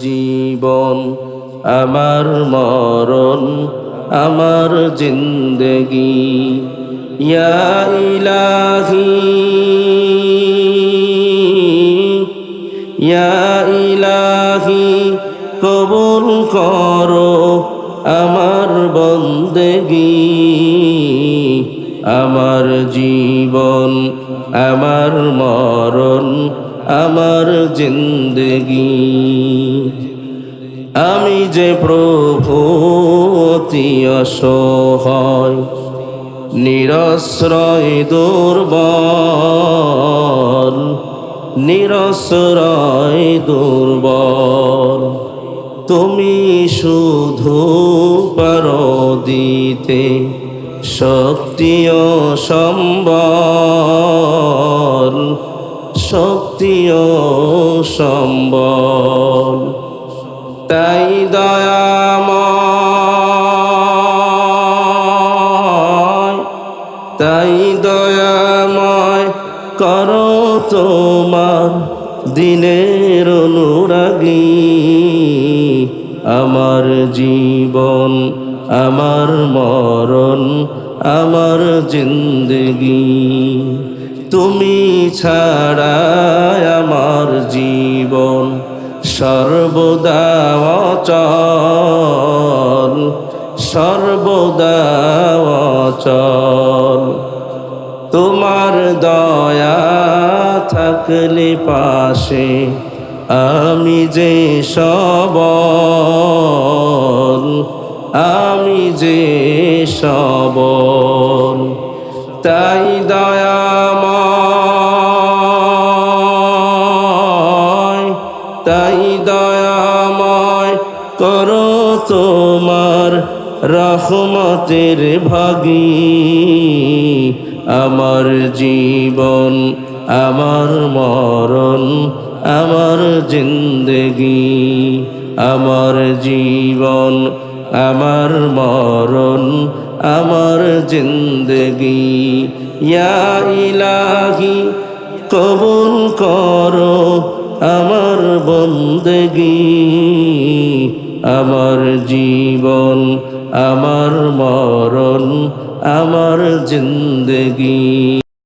জীবন, আমার মরণ, আমার জিন্দগি। ইয়া ইলাহি ইয়া ইলাহি, কবুল করো আমার বন্দেগি। আমার জীবন, আমার মরণ, আমার জিন্দগি। আমি যে প্রভু অসহায়, নিরশ্রয় দুর্বল নিরশ্রয় দুর্বল, তুমি শুধু পার দিতে শক্তি ও সম্বল, শক্তি ও সম্বল। তাই দয়াময় তাই দয়াময় করো তোমার দিনের অনুরাগী। আমার জীবন, আমার মরণ, আমার জিন্দগি। তুমি ছাড়া আমার জীবন সর্বদা অচল সর্বদা অচল। তোমার দয়া থাকলে পাশে আমি যে সবল, আমি যে সবল। তাই দয়াময় দয়াময় করো তোমার রহমতের ভাগী। আমার জীবন, আমার মরণ, আমার জিন্দগি। আমার জীবন, আমার মরণ, আমার জিন্দগি। ইয়া ইলাহি, কবুল করো। আমার বন্দেগি আমার জীবন আমার মরণ আমার জিন্দগি।